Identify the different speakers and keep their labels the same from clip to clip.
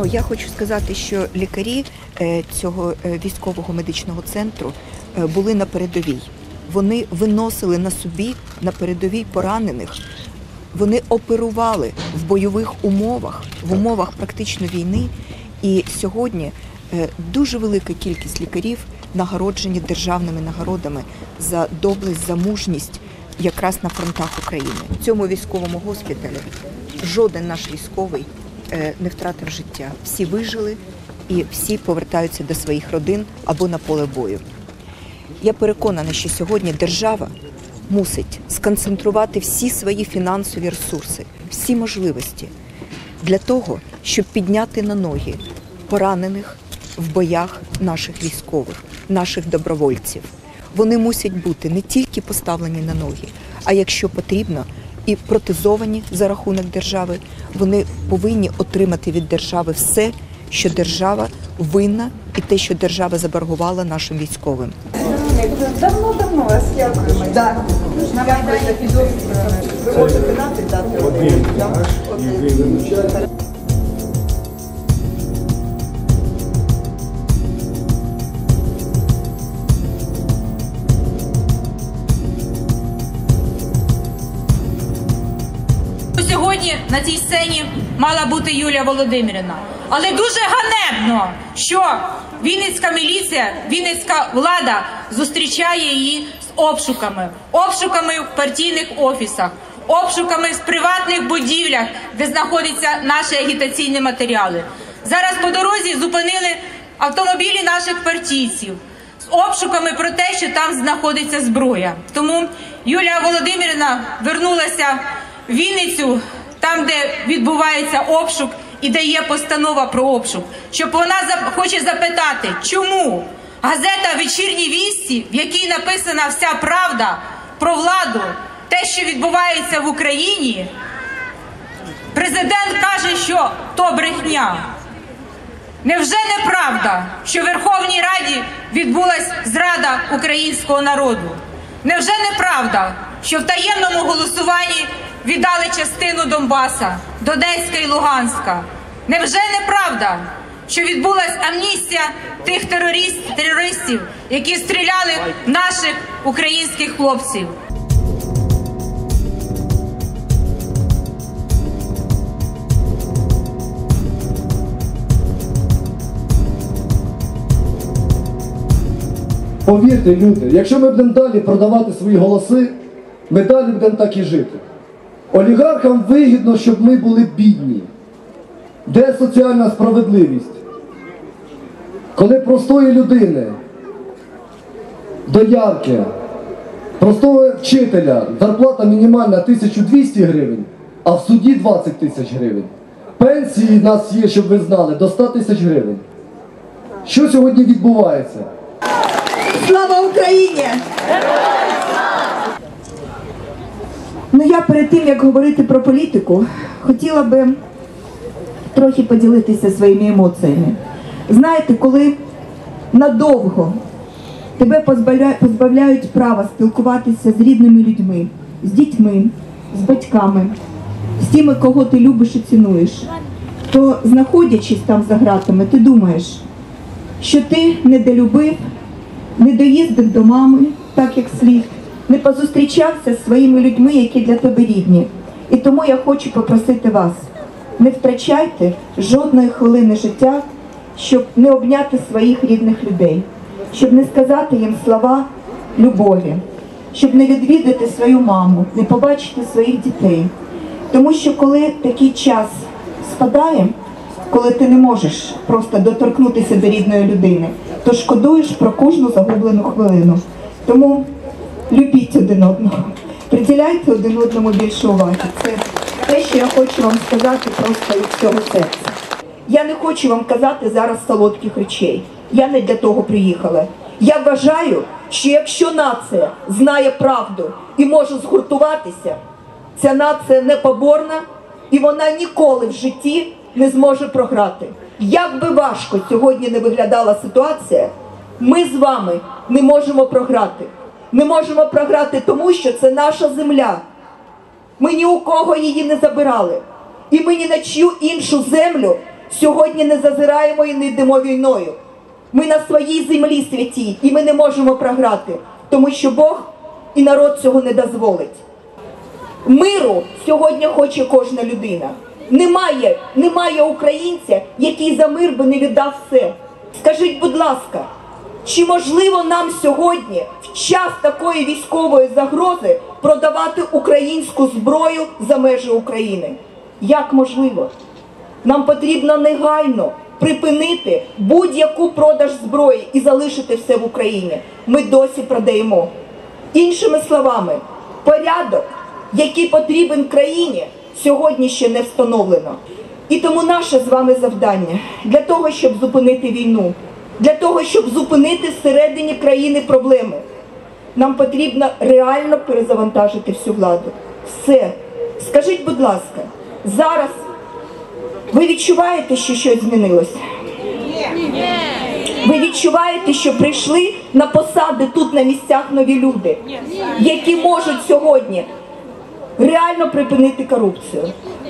Speaker 1: Ну я хочу сказати, що лікарі е, цього е, військового медичного центру е, були на передовій. Вони виносили на собі на передовій поранених. Вони оперували в бойових умовах, в умовах практично війни. І сьогодні дуже велика кількість лікарів нагороджені державними нагородами за доблесть, за мужність якраз на фронтах України. В цьому військовому госпіталі жоден наш військовий не втратив життя. Всі вижили і всі повертаються до своїх родин або на поле бою. Я переконана, що сьогодні держава мусить сконцентрувати всі свої фінансові ресурси, всі можливості для того, щоб підняти на ноги поранених в боях наших військових, наших добровольців. Вони мусять бути не тільки поставлені на ноги, а якщо потрібно, і протезовані за рахунок держави. Вони повинні отримати від держави все, що держава винна, і те, що держава заборгувала нашим військовим.
Speaker 2: Давно-давно вас дякуємо. Так. На Майдані підозрюємо. Ви можете дати дати один.
Speaker 3: Сцені мала бути Юлія Володимирівна. Але дуже ганебно, що Вінницька міліція, Вінницька влада зустрічає її з обшуками, обшуками в партійних офісах, обшуками в приватних будівлях, де знаходяться наші агітаційні матеріали. Зараз по дорозі зупинили автомобілі наших партійців з обшуками про те, що там знаходиться зброя. Тому Юлія Володимирівна вернулася в Вінницю, там, де відбувається обшук і де є постанова про обшук, щоб вона хоче запитати, чому газета Вечірні вісті, в якій написана вся правда про владу, те, що відбувається в Україні, президент каже, що то брехня. Невже неправда, що в Верховній Раді відбулась зрада українського народу? Невже неправда, що в таємному голосуванні віддали частину Донбаса, Донецька і Луганська? Невже неправда, що відбулась амністія тих терорист- терористів, які стріляли наших українських хлопців?
Speaker 4: Повірте, люди, якщо ми будемо далі продавати свої голоси, ми далі будемо так і жити. Олігархам вигідно, щоб ми були бідні. Де соціальна справедливість? Коли простої людини, доярки, простого вчителя зарплата мінімальна 1200 гривень, а в суді 20 тисяч гривень. Пенсії в нас є, щоб ви знали, до 100 тисяч гривень. Що сьогодні відбувається?
Speaker 2: Слава Україні! Ну я перед тим як говорити про політику, хотіла би трохи поділитися своїми емоціями. Знаєте, коли надовго тебе позбавляють права спілкуватися з рідними людьми, з дітьми, з батьками, з тими, кого ти любиш і цінуєш, то знаходячись там за ґратами, ти думаєш, що ти недолюбив, не доїздив до мами, так як слід, не позустрічався з своїми людьми, які для тебе рідні. І тому я хочу попросити вас, не втрачайте жодної хвилини життя, щоб не обняти своїх рідних людей, щоб не сказати їм слова любові, щоб не відвідати свою маму, не побачити своїх дітей. Тому що коли такий час спадає, коли ти не можеш просто доторкнутися до рідної людини, то шкодуєш про кожну загублену хвилину. Тому любіть один одного, приділяйте один одному більше уваги. Це те, що я хочу вам сказати просто від всього серця. Я не хочу вам казати зараз солодких речей. Я не для того приїхала. Я вважаю, що якщо нація знає правду і може згуртуватися, ця нація непоборна і вона ніколи в житті не зможе програти. Як би важко сьогодні не виглядала ситуація, ми з вами не можемо програти. Не можемо програти тому, що це наша земля. Ми ні у кого її не забирали. І ми ні на чию іншу землю сьогодні не зазираємо і не йдемо війною. Ми на своїй землі святій, і ми не можемо програти, тому що Бог і народ цього не дозволить. Миру сьогодні хоче кожна людина. Немає, немає українця, який за мир би не віддав все. Скажіть, будь ласка, чи можливо нам сьогодні, в час такої військової загрози, продавати українську зброю за межі України? Як можливо? Нам потрібно негайно припинити будь-яку продаж зброї і залишити все в Україні. Ми досі продаємо. Іншими словами, порядок, який потрібен країні, сьогодні ще не встановлено. І тому наше з вами завдання для того, щоб зупинити війну, для того, щоб зупинити всередині країни проблеми. Нам потрібно реально перезавантажити всю владу. Все. Скажіть, будь ласка, зараз ви відчуваєте, що щось змінилося? Ви відчуваєте, що прийшли на посади тут на місцях нові люди, які можуть сьогодні реально припинити корупцію,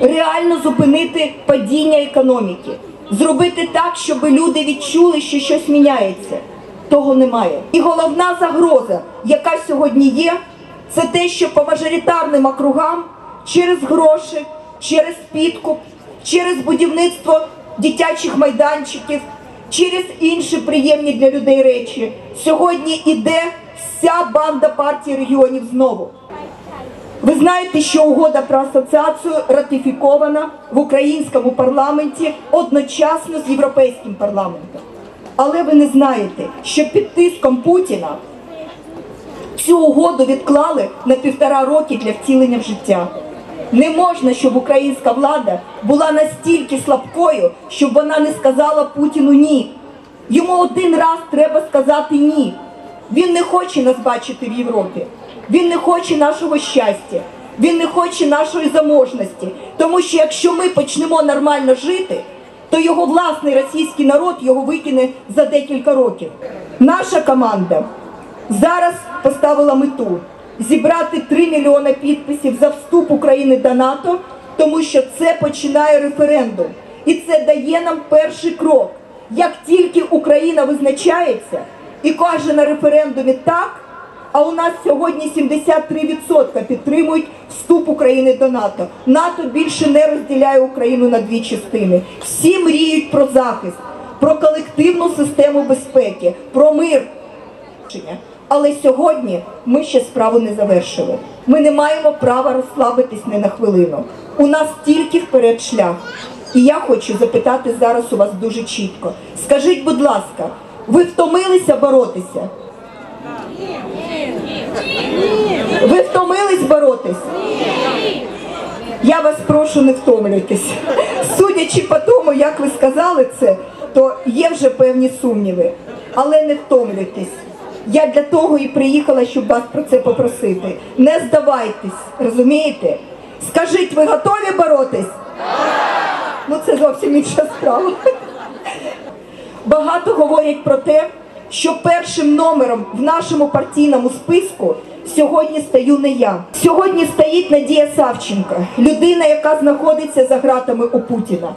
Speaker 2: реально зупинити падіння економіки, зробити так, щоб люди відчули, що щось міняється. Того немає. І головна загроза, яка сьогодні є, це те, що по мажоритарним округам через гроші, через підкуп, через будівництво дитячих майданчиків, через інші приємні для людей речі. Сьогодні іде вся банда партії регіонів знову. Ви знаєте, що угода про асоціацію ратифікована в українському парламенті одночасно з європейським парламентом. Але ви не знаєте, що під тиском Путіна цю угоду відклали на півтора роки для втілення в життя. Не можна, щоб українська влада була настільки слабкою, щоб вона не сказала Путіну ні. Йому один раз треба сказати ні. Він не хоче нас бачити в Європі. Він не хоче нашого щастя. Він не хоче нашої заможності. Тому що якщо ми почнемо нормально жити, то його власний російський народ його викине за декілька років. Наша команда зараз поставила мету зібрати 3 мільйони підписів за вступ України до НАТО, тому що це починає референдум. І це дає нам перший крок. Як тільки Україна визначається і каже на референдумі так, а у нас сьогодні 73% підтримують вступ України до НАТО. НАТО більше не розділяє Україну на дві частини. Всі мріють про захист, про колективну систему безпеки, про мир. Але сьогодні ми ще справу не завершили. Ми не маємо права розслабитись не на хвилину. У нас тільки вперед шлях. І я хочу запитати зараз у вас дуже чітко. Скажіть, будь ласка, ви втомилися боротися? Ви втомились боротись? Я вас прошу, не втомлюйтесь. Судячи по тому, як ви сказали це, то є вже певні сумніви. Але не втомлюйтесь. Я для того і приїхала, щоб вас про це попросити. Не здавайтесь, розумієте? Скажіть, ви готові боротись? Ну це зовсім інша справа. Багато говорять про те, що першим номером в нашому партійному списку сьогодні стаю не я. Сьогодні стоїть Надія Савченко, людина, яка знаходиться за ґратами у Путіна.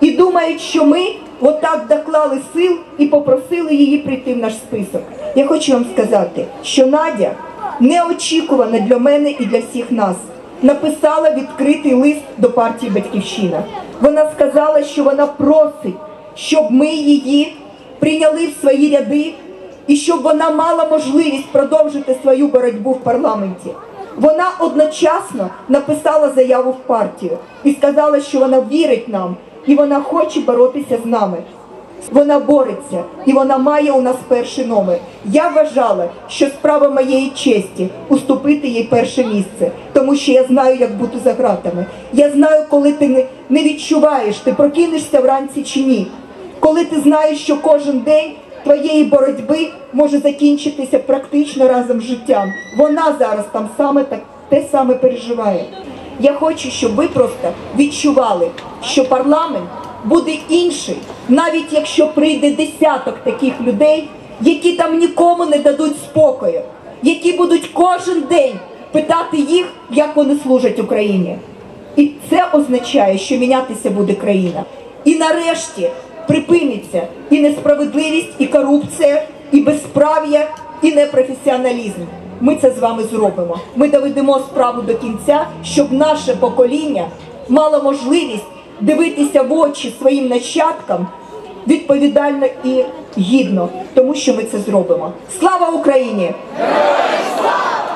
Speaker 2: І думають, що ми отак доклали сил і попросили її прийти в наш список. Я хочу вам сказати, що Надя неочікувано для мене і для всіх нас написала відкритий лист до партії Батьківщина. Вона сказала, що вона просить, щоб ми її прийняли в свої ряди і щоб вона мала можливість продовжити свою боротьбу в парламенті. Вона одночасно написала заяву в партію і сказала, що вона вірить нам і вона хоче боротися з нами. Вона бореться і вона має у нас перший номер. Я вважала, що справа моєї честі уступити їй перше місце, тому що я знаю, як бути за ґратами. Я знаю, коли ти не, відчуваєш, ти прокинешся вранці чи ні. Коли ти знаєш, що кожен день твоєї боротьби може закінчитися практично разом з життям. Вона зараз там саме так те саме переживає. Я хочу, щоб ви просто відчували, що парламент буде інший, навіть якщо прийде десяток таких людей, які там нікому не дадуть спокою, які будуть кожен день питати їх, як вони служать Україні. І це означає, що мінятися буде країна. І нарешті припиниться і несправедливість, і корупція, і безправ'я, і непрофесіоналізм. Ми це з вами зробимо. Ми доведемо справу до кінця, щоб наше покоління мало можливість дивитися в очі своїм нащадкам відповідально і гідно, тому що ми це зробимо. Слава Україні!
Speaker 5: Слава!